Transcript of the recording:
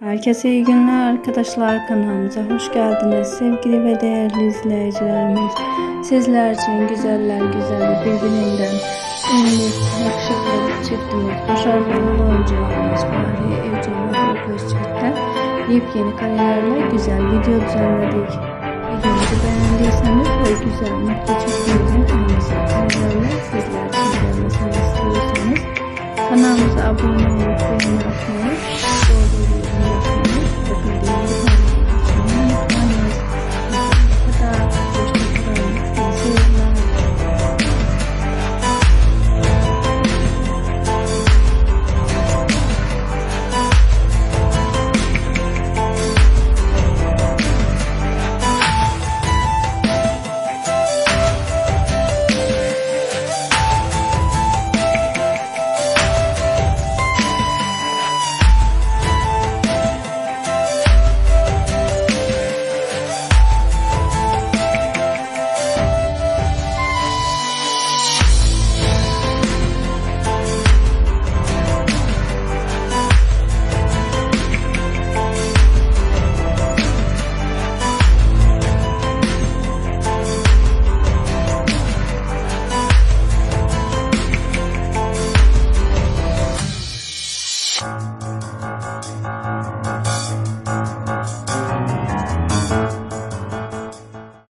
Herkese iyi günler arkadaşlar kanalımıza hoş geldiniz sevgili ve değerli izleyicilerimiz. Sizler için güzeller güzeli birbirinden ünlü yakışıklı çiftimiz başarılı oyuncularımız Fahriye Evcen ve Göz Çelik'ten yepyeni karelerle güzel video düzenledik. Videomuzu beğendiyseniz ve güzel mutlu çiftimizin aynısı karelerle sizler için gelmesini istiyorsanız kanalımıza abone olup beğeni atmayı